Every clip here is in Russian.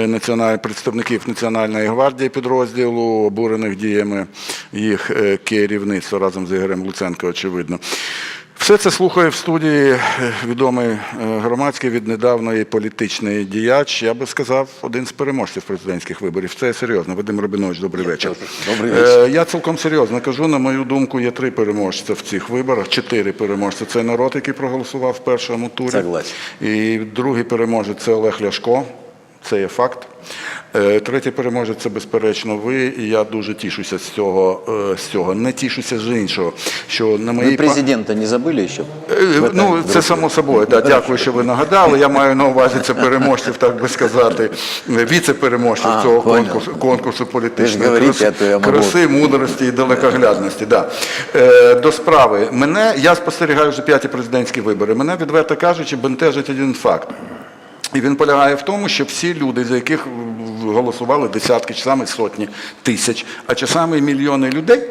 е, представників Національної гвардії підрозділу, обурених діями їх е, керівництва разом з Ігорем Луценко, очевидно. Все це слухає в студії е, відомий громадський від недавної політичний діяч. Я би сказав, один з переможців президентських виборів. Це серйозно. Вадим Рабинович, добрий вечір. Добрий вечір. Я цілком серйозно кажу. На мою думку, є три переможця в цих виборах. Чотири переможця. Це народ, який проголосував в першому турі. Согласен. І другий переможець це Олег Ляшко. Це є факт. Е, Третій переможець це безперечно ви. І я дуже тішуся з цього. е, З цього. Не тішуся з іншого. Що на моїй па- президента не забыли еще? Е, Ну, це само собою. Да, дякую, що ви нагадали. Я маю на увазі це переможців, так би сказати, віце-переможців А, цього конкурсу, конкурсу політичної Ви краси, мудрості і далекоглядності. Да. До справи. Мене, я спостерігаю вже п'яті президентські вибори. Мене, відверто кажучи, бентежить один факт. І він полягає в тому, що всі люди, за яких голосували десятки, часами сотні тисяч, а часами і мільйони людей,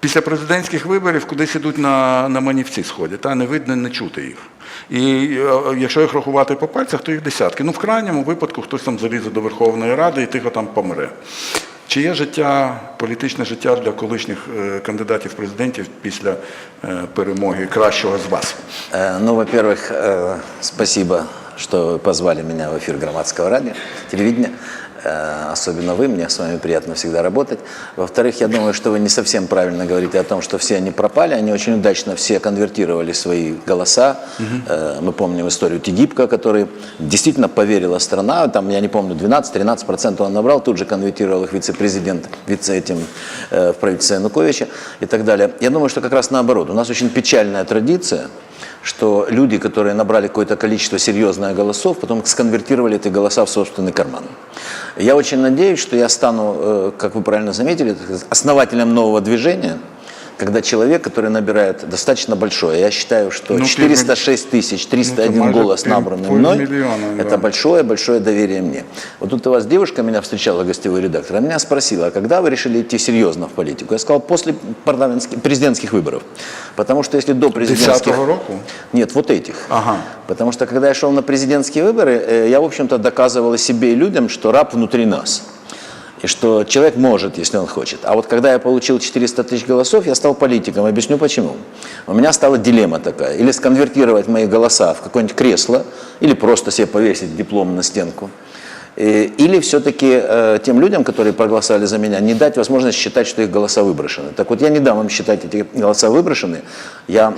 після президентських виборів кудись ідуть на, на манівці сходять, та не видно, не чути їх. І е, якщо їх рахувати по пальцях, то їх десятки. Ну, в крайньому випадку хтось там залізе до Верховної Ради і тихо там помре. Чи є життя, політичне життя для колишніх е, кандидатів в президентів після е, перемоги кращого з вас? Э, Ну, во-первых, э, спасибо, что позвали меня в эфир громадского радио, телевидения. Э, Особенно вы, мне с вами приятно всегда работать. Во-вторых, я думаю, что вы не совсем правильно говорите о том, что все они пропали. Они очень удачно все конвертировали свои голоса. Э, Мы помним историю Тигибка, который действительно поверила страна. Там, я не помню, 12-13% он набрал, тут же конвертировал их вице-президент вице этим, э, в правительстве Януковича и так далее. Я думаю, что как раз наоборот. У нас очень печальная традиция, что люди, которые набрали какое-то количество серьезных голосов, потом сконвертировали эти голоса в собственный карман. Я очень надеюсь, что я стану, э, как вы правильно заметили, основателем нового движения, когда человек, который набирает достаточно большое, я считаю, что Ну, 406 тысяч 301 Ну, это голос, набранный мной, полмиллиона, да. это большое-большое доверие мне. Вот тут у вас девушка меня встречала, гостевой редактор, она меня спросила, а когда вы решили идти серьезно в политику? Я сказал, после парламентских, президентских выборов. Потому что если до президентских... 10-го року? Нет, вот этих. Ага. Потому что когда я шел на президентские выборы, э, я, в общем-то, доказывал себе, и людям, что раб внутри нас. И что человек может, если он хочет. А вот когда я получил 400 тысяч голосов, я стал политиком. Объясню почему. У меня стала дилемма такая. Или сконвертировать мои голоса в какое-нибудь кресло, или просто себе повесить диплом на стенку. Э, Или все-таки э, тем людям, которые проголосовали за меня, не дать возможность считать, что их голоса выброшены. Так вот, я не дам им считать эти голоса выброшены. Я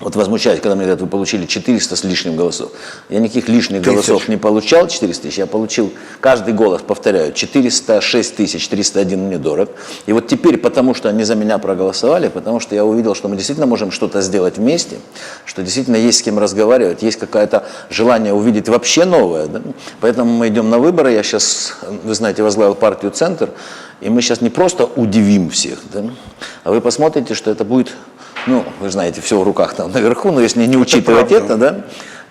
вот возмущаюсь, когда мне говорят, вы получили 400 с лишним голосов. Я никаких лишних Тысяч. голосов не получал, 400 тысяч. Я получил каждый голос, повторяю, 406 тысяч, 301 мне дорог. И вот теперь, потому что они за меня проголосовали, потому что я увидел, что мы действительно можем что-то сделать вместе, что действительно есть с кем разговаривать, есть какое-то желание увидеть вообще новое. да. Поэтому мы идем на выборы. Я сейчас, вы знаете, возглавил партию «Центр», и мы сейчас не просто удивим всех, да, а вы посмотрите, что это будет, ну, вы знаете, все в руках там наверху, но если не учитывать правда. это, да,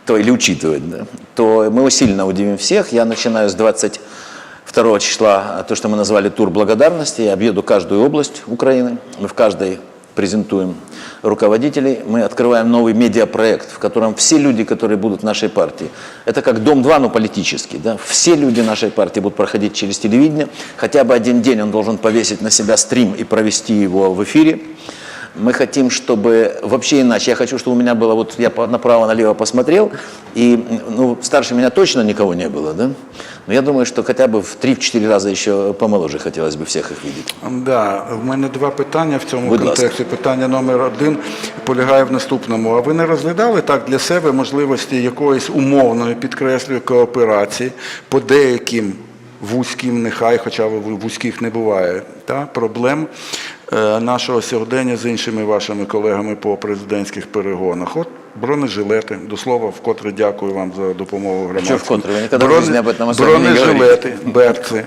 то или учитывать, да, то мы сильно удивим всех. Я начинаю с 22 числа то, что мы назвали тур благодарности. Я объеду каждую область Украины. Мы в каждой презентуем руководителей. Мы открываем новый медиапроект, в котором все люди, которые будут в нашей партии, это как Дом-2, но политический. Да? Все люди нашей партии будут проходить через телевидение. Хотя бы один день он должен повесить на себя стрим и провести его в эфире. Мы хотим, чтобы вообще иначе. Я хочу, чтобы у меня было, вот я по- направо-налево посмотрел, и ну, старше меня точно никого не было, да? Но я думаю, что хотя бы в 3-4 раза еще помоложе хотелось бы всех их видеть. Да, в мене два питання в цьому Будь ласка. контексті. Питання номер один полягає в наступному. А ви не розглядали так для себе можливості якоїсь умовної, підкреслюю, кооперації по деяким вузьким, нехай, хоча в вузьких не буває, та, проблем е, нашого сьогодення з іншими вашими колегами по президентських перегонах? От бронежилети, до слова, вкотре дякую вам за допомогу громадським. вкотре? Вы никогда в жизни об этом особенно не Бронежилети, берці,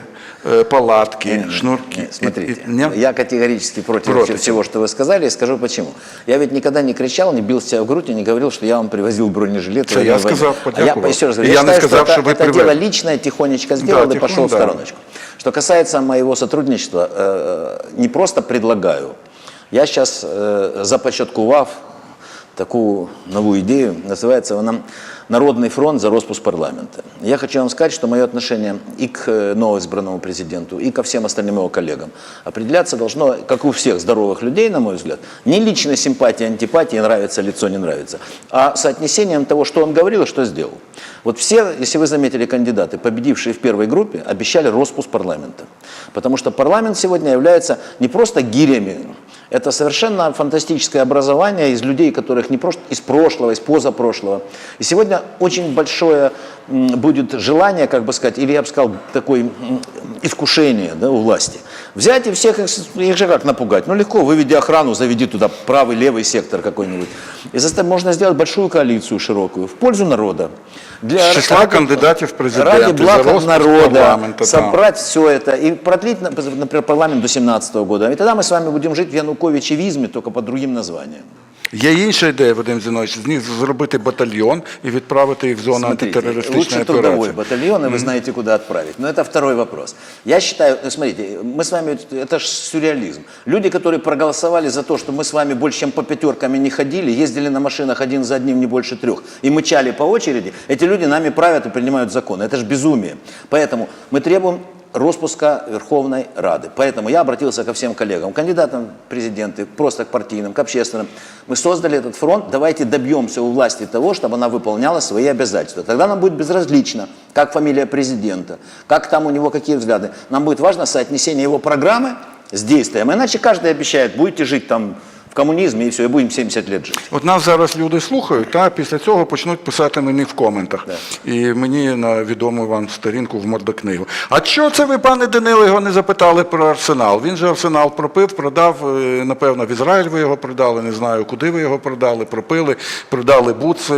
е, палатки, шнурки. Нет, смотрите, И- и- не- я категорически против, Против. всего, что вы сказали, и скажу почему. Я ведь никогда не кричал, не бил себя в грудь и не говорил, что я вам привозил бронежилеты. Це или я не возил. сказав, А я подякував. еще раз говорю, І я, я не считаю, сказав, что що это, ви это привели. дело личное, тихонечко сделал и тихо, пошел в да. стороночку. Что касается моего сотрудничества, э, не просто предлагаю, я сейчас э, започаткував таку нову ідею, називається вона Народный фронт за распуск парламента. Я хочу вам сказать, что мое отношение и к э, новоизбранному президенту, и ко всем остальным его коллегам определяться должно, как у всех здоровых людей, на мой взгляд, не личной симпатией, антипатией, нравится лицо, не нравится, а соотнесением того, что он говорил и что сделал. Вот все, если вы заметили, кандидаты, победившие в первой группе, обещали распуск парламента. Потому что парламент сегодня является не просто гирями, это совершенно фантастическое образование из людей, которых не просто из прошлого, из позапрошлого. И сегодня очень большое будет желание, как бы сказать, или я бы сказал, такое искушение да, у власти. Взять и всех их, же как напугать? Ну легко, выведи охрану, заведи туда правый, левый сектор какой-нибудь. И заставь, можно сделать большую коалицию широкую в пользу народа. Для, числа кандидатів в президенти ради блага народа, парламента, да. собрать все это и продлить, например, парламент до 17 года. И тогда мы с вами будем жить в Януковичевизме, только под другим названием. Є інша ідея, Вадим Зінович, з них зробити батальйон і відправити їх в зону Смотрите, антитерористичної лучше трудовой операції. батальон, и вы знаете, куда отправить. Но это второй вопрос. Я считаю, э, смотрите, мы с вами, это же сюрреализм. Люди, которые проголосовали за то, что мы с вами больше, чем по пятерками не ходили, ездили на машинах один за одним, не больше трех, и мычали по очереди, эти люди нами правят и принимают законы. Это же безумие. Поэтому мы требуем распуска Верховной Рады. Поэтому я обратился ко всем коллегам, кандидатам в президенты, просто к партийным, к общественным. Мы создали этот фронт, давайте добьемся у власти того, чтобы она выполняла свои обязательства. Тогда нам будет безразлично, как фамилия президента, как там у него какие взгляды. Нам будет важно соотнесение его программы с действием. Иначе каждый обещает, будете жить там в коммунизме и все, и будем 70 лет жить. От нас зараз люди слухають, та після цього почнуть писати мені в коментах. І мені на відому вам сторінку в мордокнигу. А що це ви, пане Данило, його не запитали про арсенал? Він же арсенал пропив, продав, е, напевно, в Ізраїль ви його продали, не знаю, куди ви його продали, пропили, продали буци,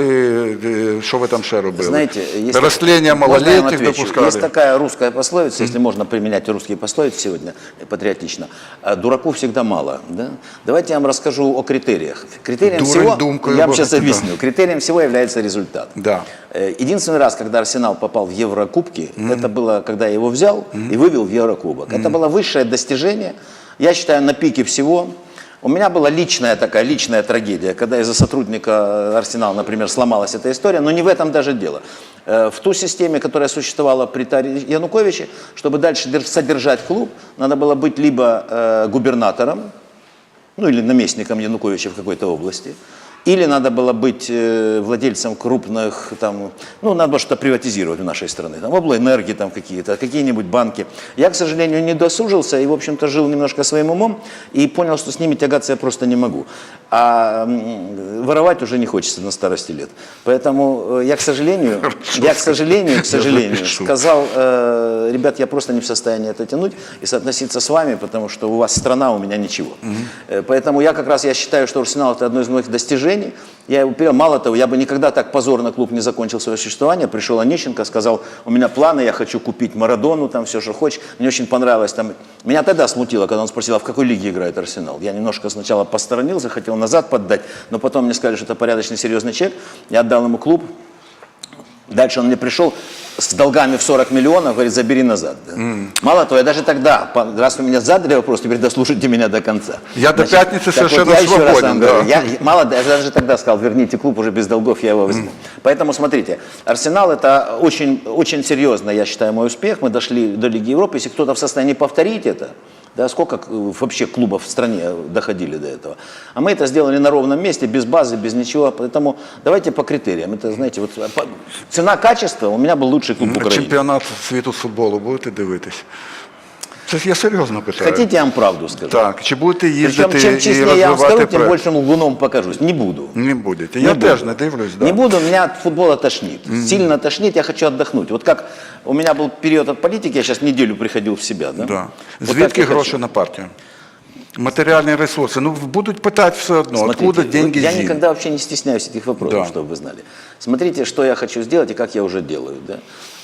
е, що ви там ще робили? Знаете, есть, Розтління можно малолетних допускали. Есть такая русская пословица, если можно применять русские пословицы сегодня патриотично. а, Дураку всегда мало. Да? Давайте я вам расскажу о критериях. Критерием Дурень всего, думкою я вам сейчас да. объясню, критерием всего является результат. Да. Э, Единственный раз, когда Арсенал попал в Еврокубки, это было, когда я его взял и вывел в Еврокубок. Это было высшее достижение, я считаю, на пике всего. У меня была личная такая, личная трагедия, когда из-за сотрудника Арсенала, например, сломалась эта история, но не в этом даже дело. Э, В ту системе, которая существовала при Таре Януковиче, чтобы дальше держ- содержать клуб, надо было быть либо э, губернатором, ну или наместником Януковича в какой-то области, или надо было быть э, владельцем крупных, там, ну, надо было что-то приватизировать в нашей стране, там, облэнерги там какие-то, какие-нибудь банки. Я, к сожалению, не досужился и, в общем-то, жил немножко своим умом и понял, что с ними тягаться я просто не могу. А воровать уже не хочется на старости лет. Поэтому э, я, к сожалению, я, к сожалению, к сожалению, сказал, э, ребят, я просто не в состоянии это тянуть и соотноситься с вами, потому что у вас страна, у меня ничего. Поэтому я как раз я считаю, что Арсенал это одно из моих достижений. Я его пере- мало того, я бы никогда так позорно клуб не закончил свое существование. Пришел Онищенко, сказал, у меня планы, я хочу купить Марадону, там все, что хочешь. Мне очень понравилось. Там... Меня тогда смутило, когда он спросил, а в какой лиге играет Арсенал. Я немножко сначала посторонился, хотел назад поддать, но потом мне сказали, что это порядочный, серьезный человек. Я отдал ему клуб, Дальше он мне пришел с долгами в 40 миллионов, говорит, забери назад. да. Мало того, я даже тогда, раз вы меня задали вопрос, теперь дослушайте меня до конца. Я до пятницы совершенно я еще раз свободен, вам да. говорю, я, мало, я даже тогда сказал, верните клуб уже без долгов, я его возьму. Поэтому смотрите, Арсенал это очень, очень серьезно, я считаю, мой успех. Мы дошли до Лиги Европы. Если кто-то в состоянии повторить это, да, сколько э, вообще клубов в стране доходили до этого. А мы это сделали на ровном месте, без базы, без ничего. Поэтому давайте по критериям. Это, знаете, вот по- цена-качество, у меня был лучший клуб А Украины. Чемпіонат світу футболу будете дивитись? Це ж я серйозно питаю. Хотите, я вам правду скажу? Так, чи будете Причем, їздити чем і честнее я вам розвивати скажу, тем проект? большим лгуном покажусь. Не буду. Не будете. Не Я буду. теж не дивлюсь. Да. Не буду, меня от футбола тошнит. Сильно тошнит, я хочу отдохнуть. Вот как у меня был период от политики, я сейчас неделю приходил в себя. Да? Да. Вот так Звідки я хочу. гроші на партію? Матеріальні ресурси. Ну, будуть питати все одно, Смотрите, откуда деньги я зим? никогда вообще не стесняюсь этих вопросов, Да. чтобы вы знали. Смотрите, что я хочу сделать и как я уже делаю. Да?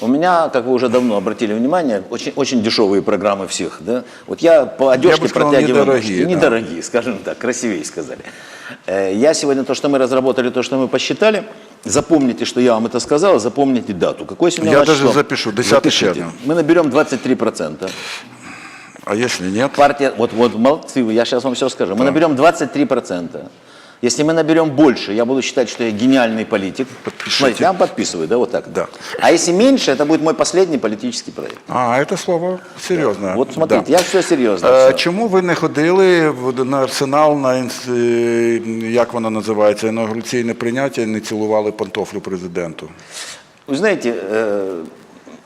У меня, как вы уже давно обратили внимание, очень, очень дешевые программы всех. Да? Вот я по одежке бы сказал, протягиваю недорогие, ножки. да. Недорогие, скажем так, красивее сказали. Э, Я сегодня то, что мы разработали, то, что мы посчитали, запомните, что я вам это сказал, запомните дату. Какое сегодня Я даже число? запишу, 10 Запишите. червня. Мы наберем 23%. А якщо ні? Партия, вот, вот молодцы вы, я сейчас вам все скажу. Мы наберем 23%. Если мы наберем больше, я буду считать, что я гениальный политик. Подпишите. Смотрите, я вам подписываю, да, вот так. Да. А если меньше, это будет мой последний политический проект. А, это слово серйозне. Вот смотрите, Да. я все серьезно. Е, всё. Чому ви не ходили в- на арсенал на інс- е, як воно називається, інаугураційне прийняття і не цілували пантофлю президенту? Вы знаете, э,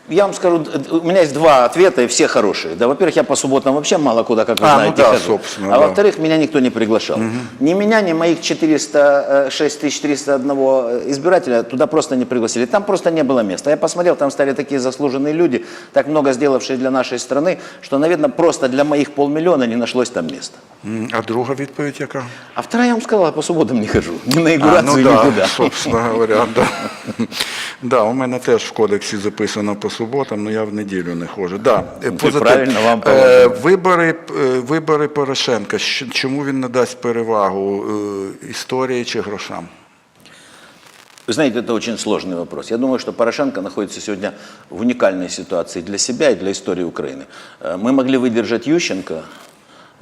я вам скажу, д- у меня есть два ответа, и все хорошие. Да, во-первых, я по субботам вообще мало куда, как вы А, ну знаете, да, хожу. собственно, а да. во-вторых, меня никто не приглашал. Ни меня, ни моих 406 401 избирателя туда просто не пригласили. Там просто не было места. Я посмотрел, там стали такие заслуженные люди, так много сделавшие для нашей страны, что, наверное, просто для моих полмиллиона не нашлось там места. М, А друга відповідь яка? А вторая, я вам сказала, по субботам не хожу. Ни на А, инаугурацию, ну да, никуда. собственно говоря, да. да. У мене теж в кодексі записано по суботам, але я в неділю не ходжу. Да. е, позитив. правильно, вам Е, положено. вибори, е, вибори Порошенка. Щ- Чому він не дасть перевагу е, історії чи грошам? Вы знаете, это очень сложный вопрос. Я думаю, что Порошенко находится сегодня в уникальной ситуации для себя и для истории Украины. Э, Мы могли выдержать Ющенко,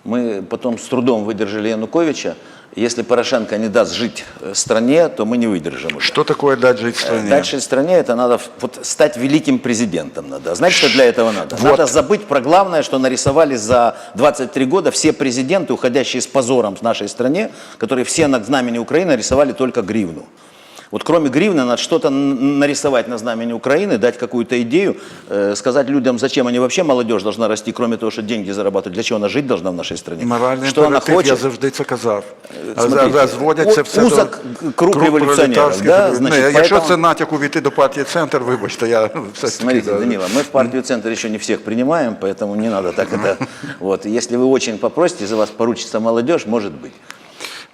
мы потом с трудом выдержали Януковича. Если Порошенко не даст жить э, стране, то мы не выдержим. уже. Що таке дати жити в Э, стране? Дать жить стране, это надо вот, стать великим президентом. Надо. Знаете, что для этого надо? Вот. Надо забыть про главное, что нарисовали за 23 года все президенты, уходящие с позором в нашей стране, которые все на знамени Украины рисовали только гривну. Вот кроме гривны надо что-то н- нарисовать на знамени Украины, дать какую-то идею, э, сказать людям, зачем они вообще, молодежь должна расти, кроме того, что деньги зарабатывать, для чего она жить должна в нашей стране. Моральний что она імператив, хочет. я завжди це казав. А смотрите, зараз зводяться у- все до узок круг революціонерів, пролетарських да, револю- значить, Не, Якщо поэтому- це натяк увійти до партії «Центр», вибачте, я все ж таки... Смотрите, да. Данила, мы в партию «Центр» еще не всех принимаем, поэтому не надо так это... Вот. Если вы очень попросите, за вас поручится молодежь, может быть.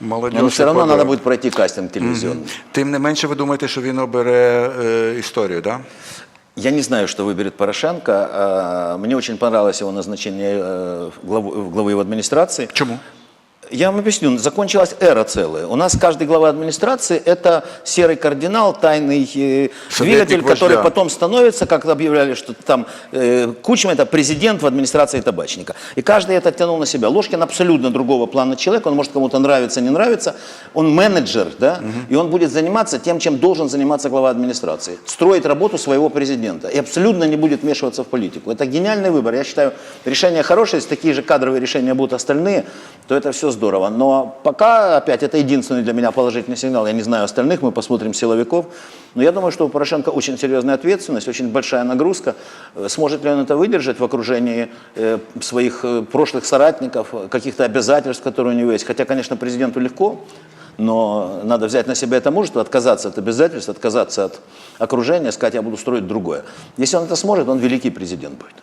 Молодіж Но все равно подала. надо будет пройти кастинг телевизионный. Тим не менше, ви думаєте, що він обере е, історію, так? Да? Я не знаю, что выберет Порошенко. А, Мне очень понравилось его назначение э, главу- в главы его администрации. Чому? Я вам объясню, закончилась эра целая. У нас каждый глава администрации – это серый кардинал, тайный э, двигатель, вождя. который потом становится, как объявляли, что там э, Кучма – это президент в администрации табачника. И каждый это тянул на себя. Ложкин абсолютно другого плана человек, он может кому-то нравиться, не нравится. Он менеджер, да, и он будет заниматься тем, чем должен заниматься глава администрации. Строить работу своего президента. И абсолютно не будет вмешиваться в политику. Это гениальный выбор. Я считаю, решение хорошее, если такие же кадровые решения будут остальные, то это все здорово. Но пока, опять, это единственный для меня положительный сигнал. Я не знаю остальных, мы посмотрим силовиков. Но я думаю, что у Порошенко очень серьезная ответственность, очень большая нагрузка. Э, Сможет ли он это выдержать в окружении э, своих э, прошлых соратников, каких-то обязательств, которые у него есть? Хотя, конечно, президенту легко, но надо взять на себя это мужество, отказаться от обязательств, отказаться от окружения, сказать, я буду строить другое. Если он это сможет, он великий президент будет.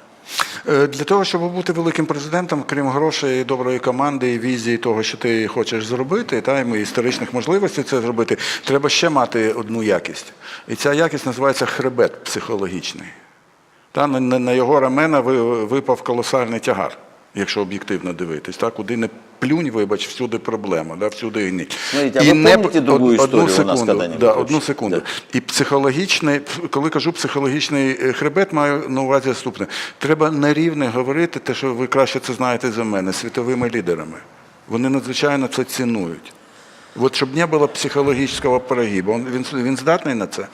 Е, Для того, щоб бути великим президентом, крім грошей, доброї команди і візії того, що ти хочеш зробити, та і історичних можливостей це зробити, треба ще мати одну якість. І ця якість називається хребет психологічний. Та на, його рамена випав колосальний тягар, якщо об'єктивно дивитись. Та, куди не плюнь, вибач, всюди проблема, да, всюди гнить. Смотрите, а ви помните другу од- історію у нас секунду, коли-небудь да, вообще? одну секунду. Да. І психологічний, коли кажу психологічний е, хребет, маю на увазі наступне. Треба нерівне говорити те, що ви краще це знаєте за мене, світовими лідерами. Вони надзвичайно це цінують. От щоб не було психологічного перегибу. Он- Він, він здатний на це?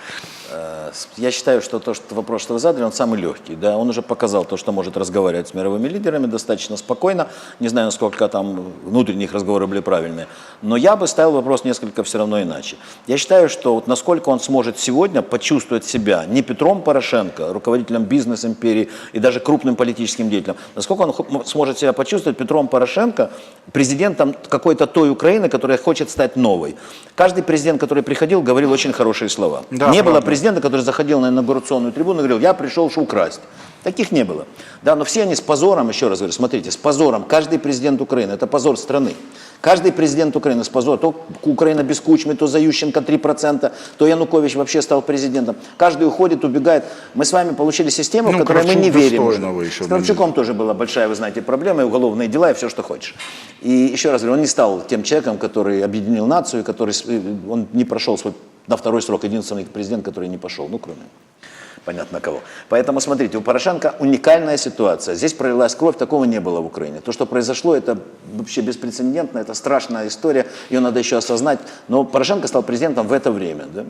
Я считаю, что то, что вопрос, что вы задали, он самый легкий. Да? Он уже показал то, что может разговаривать с мировыми лидерами достаточно спокойно. Не знаю, насколько там внутренних разговоры были правильные. Но я бы ставил вопрос несколько все равно иначе. Я считаю, что вот насколько он сможет сегодня почувствовать себя не Петром Порошенко, руководителем бизнес-империи и даже крупным политическим деятелем, насколько он сможет себя почувствовать Петром Порошенко, президентом какой-то той Украины, которая хочет стать новой. Каждый президент, который приходил, говорил очень хорошие слова. Да, не было правда. президента, который заходил на инаугурационную трибуну и говорил, я пришел украсть. Таких не было. Да, но все они с позором, еще раз говорю, смотрите, с позором. Каждый президент Украины, это позор страны. Каждый президент Украины с позором. То Украина без Кучмы, то за Ющенко 3%, то Янукович вообще стал президентом. Каждый уходит, убегает. Мы с вами получили систему, Ну, в которой мы не верим. вышел, С Кравчуком тоже была большая, вы знаете, проблема, и уголовные дела, и все, что хочешь. И еще раз говорю, он не стал тем человеком, который объединил нацию, который, с- он не прошел свой на второй срок, единственный президент, который не пошел, ну, кроме. Понятно кого. Поэтому, смотрите, у Порошенко уникальная ситуация. Здесь пролилась кровь, такого не было в Украине. То, что произошло, это вообще беспрецедентно, это страшная история, ее надо еще осознать. Но Порошенко стал президентом в это время. Да?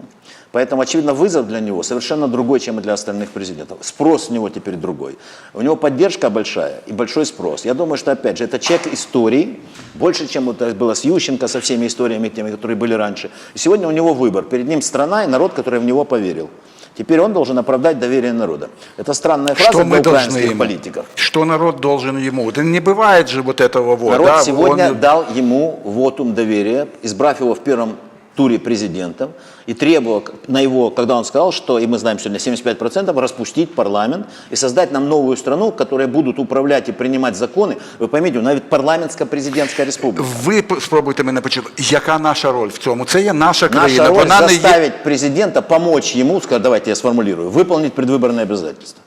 Поэтому, очевидно, вызов для него совершенно другой, чем и для остальных президентов. Спрос с него теперь другой. У него поддержка большая и большой спрос. Я думаю, что, опять же, это человек истории, больше, чем вот было с Ющенко, со всеми историями, теми, которые были раньше. И сегодня у него выбор. Перед ним страна и народ, который в него поверил. Теперь он должен оправдать доверие народа. Это странная фраза Что для мы украинских ему? политиков. Что народ должен ему? Да не бывает же вот этого вот. Народ да, сегодня он- дал ему вотум доверия, избрав его в первом туре президентом и требовал на его, когда он сказал, что, и мы знаем сегодня 75%, распустить парламент и создать нам новую страну, которая будут управлять и принимать законы. Вы поймите, навіть парламентсько-президентська республіка. Ви п- спробуйте мене почути. Яка наша роль в цьому? Це є наша країна. Наша роль Вона не є заставить президента помочь ему, сказать, давайте я сформулирую, выполнить предвыборные обязательства.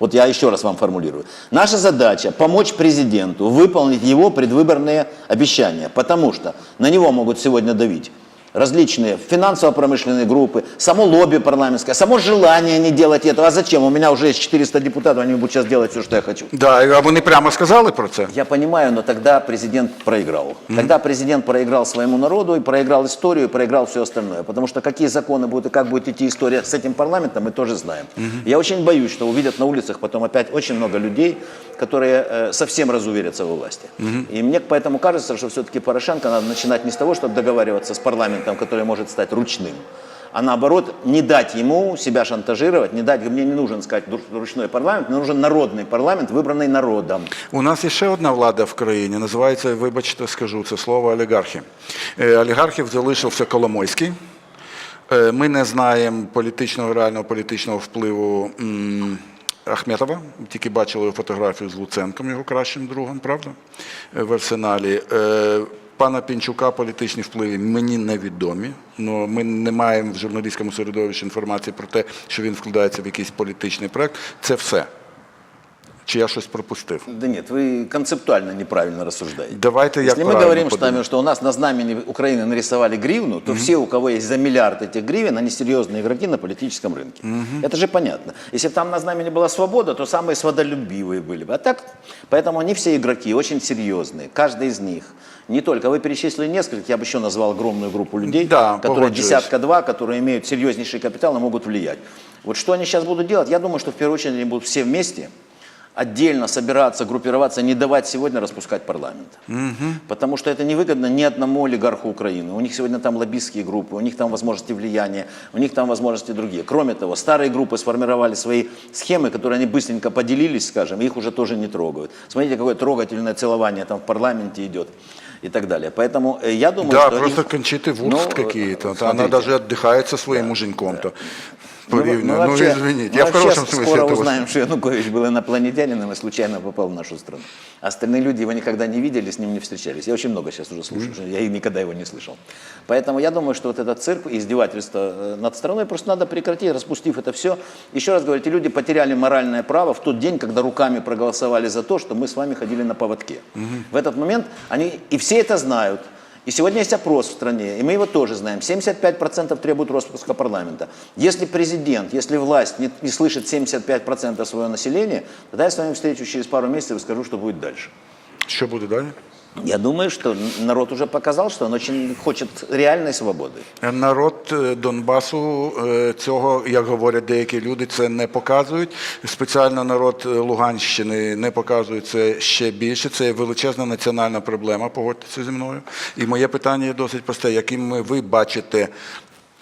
Вот я еще раз вам формулирую. Наша задача помочь президенту выполнить его предвыборные обещания, потому что на него могут сегодня давить различные финансово-промышленные группы, само лобби парламентское, само желание не делать этого. А зачем? У меня уже есть 400 депутатов, они будут сейчас делать все, что я хочу. Да, а вони прямо сказали про це. Я понимаю, но тогда президент проиграл. Тогда президент проиграл своему народу, и проиграл историю, и проиграл все остальное. Потому что какие законы будут и как будет идти история с этим парламентом, мы тоже знаем. Я очень боюсь, что увидят на улицах потом опять очень много людей, которые э, совсем разуверятся во власти. И мне поэтому кажется, что все-таки Порошенко надо начинать не с того, чтобы договариваться с парламентом, который может стать ручным, а наоборот, не дать ему себя шантажировать, не дать, мне не нужен, сказать, дру- ручной парламент, мне нужен народный парламент, выбранный народом. У нас є ще одна влада в країні, називається, вибачте, скажу це слово олігархи. Е, Олігархів залишився Коломойський. Е, Ми не знаємо політичного, реального політичного впливу м, Ахметова. Тільки бачили фотографію з Луценком, його кращим другом, правда? Е, В арсеналі. Е, Пана Пінчука політичні впливи мені невідомі. Но ми не маємо в журналістському середовищі інформації про те, що він вкладається в якийсь політичний проект. Це все. Чи я щось пропустив? Да нет, вы концептуально неправильно рассуждаете. Давайте я Если мы правильно говорим с подумаю. вами, что у нас на знамени Украины нарисовали гривну, то все, у кого есть за миллиард этих гривен, они серьезные игроки на политическом рынке. Это же понятно. Если бы там на знамени была свобода, то самые свободолюбивые были бы. А так, поэтому они все игроки, очень серьезные, каждый из них. не только, вы перечислили несколько, я бы еще назвал огромную группу людей, Да, которые десятка-два, которые имеют серьезнейший капитал и могут влиять. Вот что они сейчас будут делать? Я думаю, что в первую очередь они будут все вместе, отдельно собираться, группироваться, не давать сегодня распускать парламент. Потому что это невыгодно ни одному олигарху Украины. У них сегодня там лоббистские группы, у них там возможности влияния, у них там возможности другие. Кроме того, старые группы сформировали свои схемы, которые они быстренько поделились, скажем, их уже тоже не трогают. Смотрите, какое трогательное целование там в парламенте идет и так далее. Поэтому э, я думаю, Да, что... просто им- кончиты Ну, Вурст э, какие-то. Она даже отдыхает со своим муженьком-то. Мы- Порівняно. мы Ну, вообще- извините, мы я в хорошем смысле скоро этого узнаем, что Янукович был инопланетянином и случайно попал в нашу страну. Остальные люди его никогда не видели, с ним не встречались. Я очень много сейчас уже слушаю, что я никогда его не слышал. Поэтому я думаю, что вот этот цирк и издевательство э, над страной просто надо прекратить, распустив это все. Еще раз говорю, эти люди потеряли моральное право в тот день, когда руками проголосовали за то, что мы с вами ходили на поводке. В этот момент они, и все это знают, и сегодня есть опрос в стране, и мы его тоже знаем. 75% требуют распуска парламента. Если президент, если власть не, не слышит 75% своего населения, тогда я с вами встречусь через пару месяцев и скажу, что будет дальше. Що буде далі? Я думаю, что народ уже показал, что он очень хочет реальной свободы. Народ е, Донбасу е, цього, як говорять деякі люди, це не показують. Спеціально народ е, Луганщини не показує це ще більше. Це величезна національна проблема, погодьтеся зі мною. І моє питання досить просте. Яким ви бачите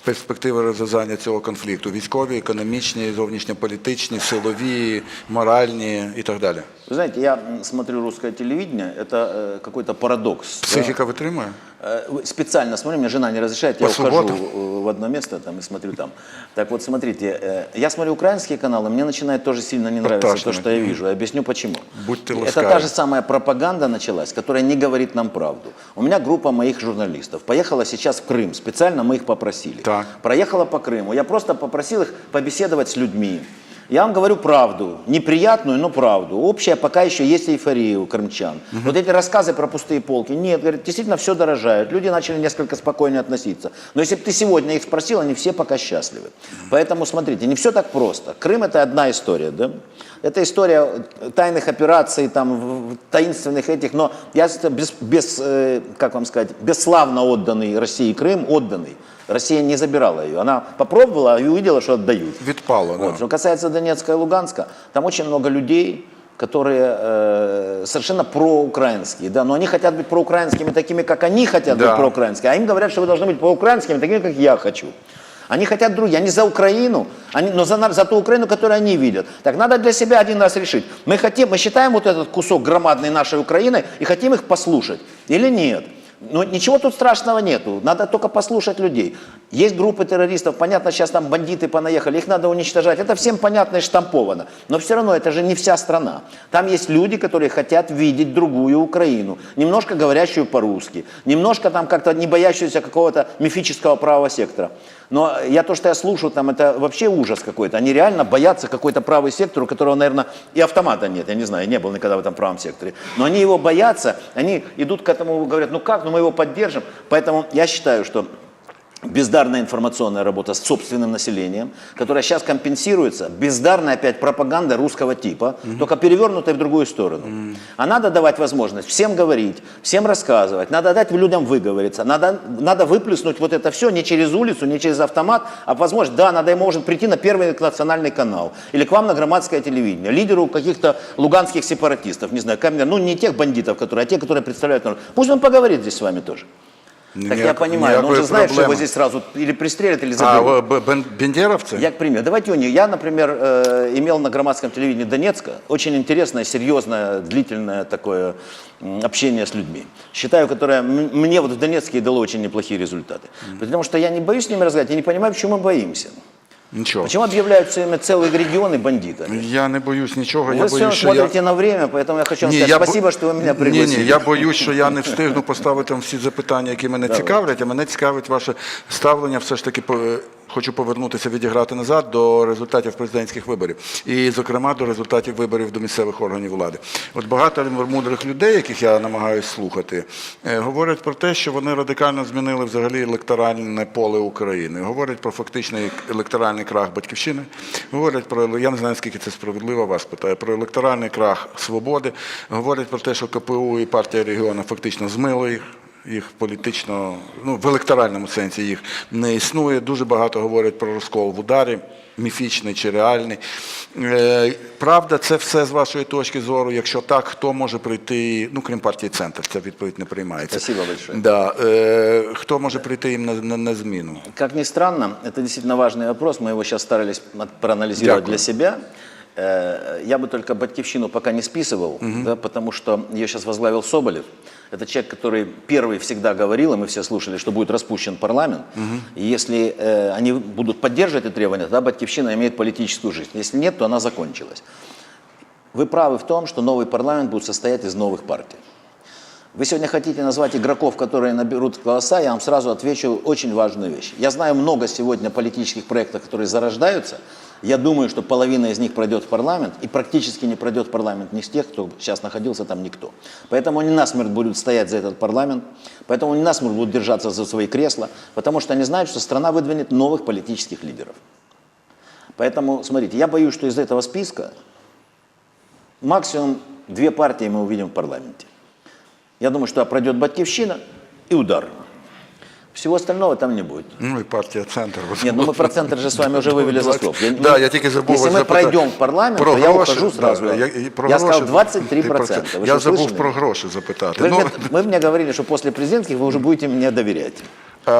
перспективи розв'язання цього конфлікту? Військові, економічні, зовнішньополітичні, силові, моральні і так далі. Вы знаете, я м, смотрю русское телевидение, это э, какой-то парадокс. да. Психіка витримує? Э, Специально смотрю, мне жена не разрешает, я По ухожу субботам? э, в одно место там и смотрю там. Так вот, смотрите, э, я смотрю украинские каналы, мне начинает тоже сильно не нравиться то, Подташнивает. что я вижу. Я объясню почему. Будьте Это ласкавы. та же самая пропаганда началась, которая не говорит нам правду. У меня группа моих журналистов поехала сейчас в Крым, специально мы их попросили. Так. Проехала по Крыму. Я просто попросил их побеседовать с людьми, Я вам говорю правду, неприятную, но правду. Общая пока еще есть эйфория у крымчан. Вот эти рассказы про пустые полки, нет, говорят, действительно все дорожает. Люди начали несколько спокойнее относиться. Но если бы ты сегодня их спросил, они все пока счастливы. Поэтому смотрите, не все так просто. Крым это одна история, да? Это история тайных операций, там, таинственных этих, но я без, без, э, как вам сказать, бесславно отданный России Крым, отданный. Россия не забирала ее. Она попробовала и увидела, что отдают. Відпало. Вот. Да. Что касается Донецка и Луганска, там очень много людей, которые э, совершенно проукраинские, да, но они хотят быть проукраинскими такими, как они хотят Да. быть проукраинскими, а им говорят, что вы должны быть проукраинскими такими, как я хочу. Они хотят другие, они за Украину, они, но за, за ту Украину, которую они видят. Так надо для себя один раз решить. Мы хотим, мы считаем вот этот кусок громадной нашей Украины и хотим их послушать или нет. Но ничего тут страшного нету, надо только послушать людей. Есть группы террористов, понятно, сейчас там бандиты понаехали, их надо уничтожать. Это всем понятно и штамповано. Но все равно это же не вся страна. Там есть люди, которые хотят видеть другую Украину, немножко говорящую по-русски, немножко там как-то не боящуюся какого-то мифического правого сектора. Но я то, что я слушаю, там это вообще ужас какой-то. Они реально боятся какой-то правый сектор, у которого, наверное, и автомата нет. Я не знаю, я не был никогда в этом правом секторе. Но они его боятся, они идут к этому, говорят, ну как, ну мы его поддержим. Поэтому я считаю, что бездарная информационная работа с собственным населением, которая сейчас компенсируется, бездарная опять пропаганда русского типа, только перевернутая в другую сторону. А надо давать возможность всем говорить, всем рассказывать, надо дать людям выговориться, надо, надо выплеснуть вот это все не через улицу, не через автомат, а возможность, да, надо ему может прийти на первый национальный канал или к вам на громадское телевидение, лидеру каких-то луганских сепаратистов, не знаю, камер, ну не тех бандитов, которые, а те, которые представляют народ. Пусть он поговорит здесь с вами тоже. Так я Ніяк- понимаю, но он ніякої же знает, что его проблеми. здесь сразу или пристрелят, или А заберут. ви бен- бендєровці? Я, к примеру, давайте у нее. Я, например, э, имел на громадском телевидении Донецка очень интересное, серьезное, длительное такое м, общение с людьми. Считаю, которое м- мне вот в Донецке дало очень неплохие результаты. Потому что я не боюсь с ними разговаривать, я не понимаю, почему мы боимся. Нічого. Почему объявляют все время целые регионы бандитами? Я не боюсь нічого, я Вы все боюсь, що я... смотрите на время, поэтому я хочу вам Ні, сказать я бо- спасибо, что вы меня Ні, пригласили. ні, я боюсь, що я не встигну поставити вам всі запитання, які мене цікавлять, а мене цікавить ваше ставлення. Все ж таки по- е, хочу повернутися, відіграти назад до результатів президентських виборів. І, зокрема, до результатів виборів до місцевих органів влади. От багато мудрих людей, яких я намагаюся слухати, е, говорять про те, що вони радикально змінили взагалі електоральне поле України. Говорять про фактичний електоральний крах батьківщини. Говорять про я не знаю, скільки це справедливо, вас питаю, про електоральний крах свободи. Говорять про те, що КПУ і партія регіону фактично змили їх Їх політично, ну в електоральному сенсі їх не існує. Дуже багато говорять про розкол в ударі, міфічний чи реальний. Е, правда, це все з вашої точки зору. Якщо так, хто може прийти, ну крім партії центр, ця відповідь не приймається. Спасибо большое. Да, е, хто може прийти їм на, на, на зміну? Как ни странно, это действительно важный вопрос. Мы его сейчас старались от- проанализировать Дякую. для себя. Э, Я бы только Батькивщину пока не списывал, да, потому что ее сейчас возглавил Соболев. Это человек, который первый всегда говорил, и мы все слушали, что будет распущен парламент. И если э, они будут поддерживать это требование, тогда Батькивщина имеет политическую жизнь. Если нет, то она закончилась. Вы правы в том, что новый парламент будет состоять из новых партий. Вы сегодня хотите назвать игроков, которые наберут голоса, я вам сразу отвечу очень важную вещь. Я знаю много сегодня политических проектов, которые зарождаются. Я думаю, что половина из них пройдет в парламент, и практически не пройдет в парламент ни из тех, кто сейчас находился там, никто. Поэтому они насмерть будут стоять за этот парламент, поэтому они насмерть будут держаться за свои кресла, потому что они знают, что страна выдвинет новых политических лидеров. Поэтому, смотрите, я боюсь, что из этого списка максимум две партии мы увидим в парламенте. Я думаю, что пройдет Батькивщина и удар. Всего остального там не будет. Ну і партія центр. Нет, ну мы про центр же с вами уже вывели за скоб. Я- Да, я тільки забув Если вас мы запитати. пройдем в парламент, Про то я гроші, ухожу сразу. да, Я, і про я гроші, сказал 23%. ти про це- Вы Я что, забув слышали? про гроші запитати. Вы, Ну, мне, вы мне говорили, что после президентских вы уже будете мне доверять. Е,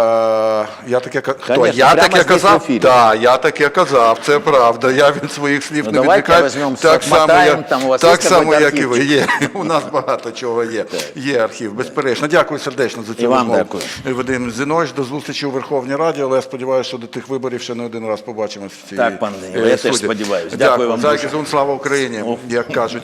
я таке хто? Я таке казав. Так, я таке казав, це правда. Я від своїх слів Ну, не відвікаю. Так само, як, там у вас так само як і ви. Є. У нас багато чого є. Є архів, безперечно. Дякую сердечно за цю розмову. Вадим Зінович, до зустрічі у Верховній Раді, але я сподіваюся, що до тих виборів ще не один раз побачимось в цій Так, пане е, я теж сподіваюся. Дякую вам. Зун, слава Україні, як кажуть.